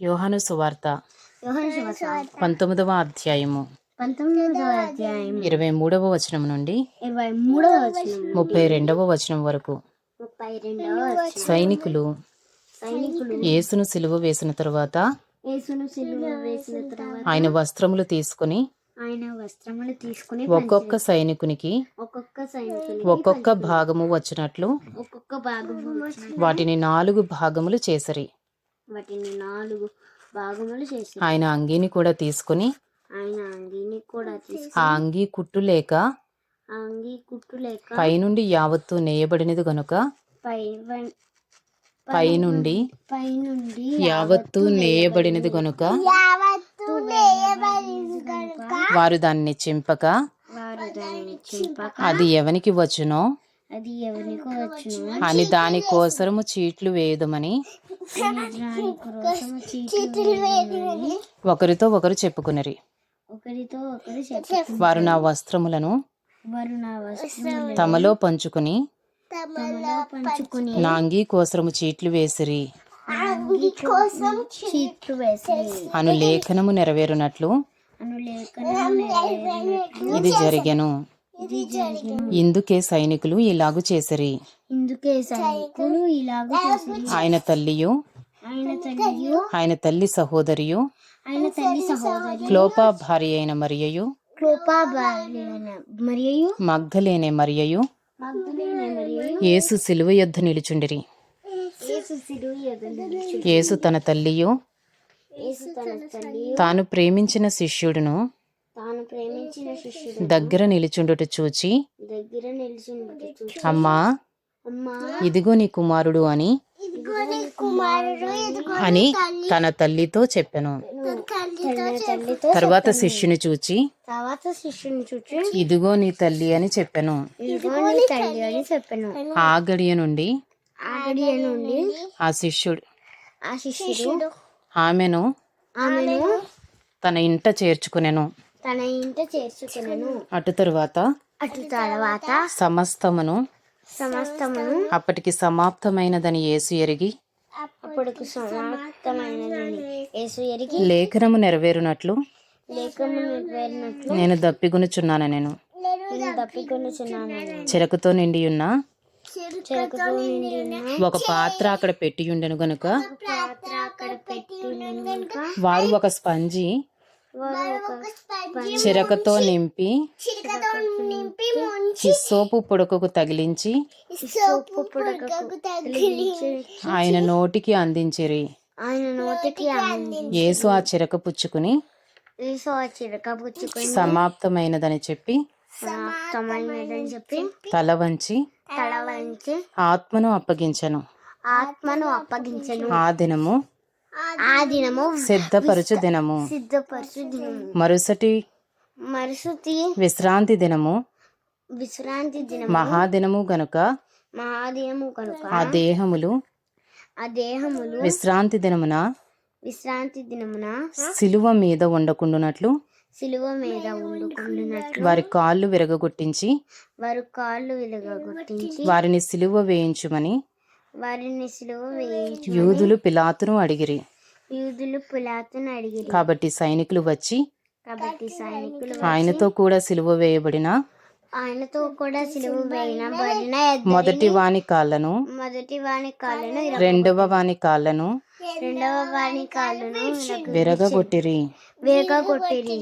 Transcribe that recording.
యోహాను సువార్త పంతొమ్మిదవ అధ్యాయము. ఇరవై మూడవ వచనం నుండి ముప్పై రెండవ వచనం వరకు సైనికులు యేసును సిలువ వేసిన తరువాత ఆయన వస్త్రములు తీసుకుని ఆయన వస్త్రములు తీసుకుని ఒక్కొక్క సైనికునికి ఒక్కొక్క ఒక్కొక్క భాగము వచ్చినట్లు ఒక్కొక్క భాగము వాటిని నాలుగు భాగములు చేసరి. వాటిని నాలుగు భాగములు చేసి ఆయన అంగీని కూడా తీసుకుని ఆయన అంగీని కూడా తీసుకుని ఆ అంగీ కుట్టు లేక ఆ అంగీ కుట్టు లేక పైనుండి యావత్తు నేయబడినది గనుక పై పైనుండి పై నుండి యావత్తు నేయబడినది గనుక వారు దాన్ని చింపక వారు దానిని చింపక అది ఎవనికి వచ్చునో అది ఎవరికో వచ్చును? అని దాని కోసరము చీట్లు వేయదమని. ఒకరితో ఒకరు చెప్పుకునిరి. ఒకరితో ఒకరు చెప్పు. వారు నా వస్త్రములను వారు నా వస్త్రములను తమలో పంచుకుని తమలో పంచుకుని నా అంగీ కోసరము చీట్లు వేసిరి. అను లేఖనము నెరవేరునట్లు ఇది జరిగిన. ఇందుకే సైనికులు ఇలాగు చేసిరి. ఇందుకే సైనికులు ఇలాగ చేసి ఆయన తల్లియు ఆయన తల్లి సహోదరియు ఆయన తల్లి సహోదరి క్లోపా భార్య అయిన మరియయు మగ్ధలేనే మరియయు మగ్ధులైన మరియు యేసు సిలువ యొద్ద నిలుచుండిరి. యేసు యేసు తన తల్లియు తన ప్రేమించిన శిష్యుడును దగ్గర నిలుచుండుట చూచి దగ్గర అమ్మా అమ్మా ఇదిగో నీ కుమారుడు అని అని తన తల్లితో చెప్పెను. తల్లితో తర్వాత శిష్యుని చూచి తర్వాత శిష్యుని చూచి. ఇదిగో నీ తల్లి అని చెప్పెను. ఇదిగో నీ తల్లి అని చెప్పాను. ఆ గడియ నుండి ఆ శిష్యుడు ఆ శిష్యుడు ఆమెను ఆమెను తన ఇంట చేర్చుకునెను. తన ఇంట చేర్చుకున్నాను అటు తరువాత? అటు తర్వాత సమస్తమును సమస్తమును అప్పటికి సమాప్తమైనదని యేసు ఎరిగి అప్పుడు సమాప్తమైనదని యేసు ఎరిగి లేఖనము నెరవేరునట్లు నేను దప్పిగొనుచున్నాను నేను. చెరకుతో నిండి ఉన్న చెరకుతో నిండి ఉన్న ఒక పాత్ర అక్కడ పెట్టి ఉండెను గనుక పాత్ర అక్కడ పెట్టి ఉన్నాను కనుక వారు ఒక స్పంజి చిరకతో నింపి సోపు పుడకకు తగిలించి ఆయన నోటికి అందించిరి. ఆయన నోటికి యేసు ఆ చిరక పుచ్చుకుని యేసు ఆ చిరక పుచ్చుకొని సమాప్తమైనదని చెప్పి సమాప్తమైనదని చెప్పి తల వంచి తల వంచి ఆత్మను అప్పగించను. ఆత్మను అప్పగించను. ఆ దినము ఆ దినము సిద్ధపరచు దినము. సిద్ధపరచు దినము. మరుసటి మరుసటి విశ్రాంతి దినము. విశ్రాంతి దినము. మహాదినము గనుక మహాదినము కనుక ఆ దేహములు ఆ దేహములు విశ్రాంతి దినమున విశ్రాంతి దినమున సిలువ మీద ఉండకుండునట్లు సిలువ మీద ఉండుకుంటున్నట్లు వారి కాళ్ళు విరగగొట్టించి వారు కాళ్ళు విలగొట్టించి వారిని సిలువ వేయించుమని వారిని సిలువ వేయించు యూదులు పిలాతును అడిగిరి. యూదులు పులాతును అడిగిరి. కాబట్టి సైనికులు వచ్చి కాబట్టి సైనికులు ఆయనతో కూడా సిలువ వేయబడిన ఆయనతో కూడా సిలువ వేయబడిన మొదటి వాని కాళ్ళను మొదటి వాని కాళ్ళను రెండవ వాని కాళ్ళను రెండవ వాని కాళ్ళను విరగగొట్టిరి. విరగొట్టిరి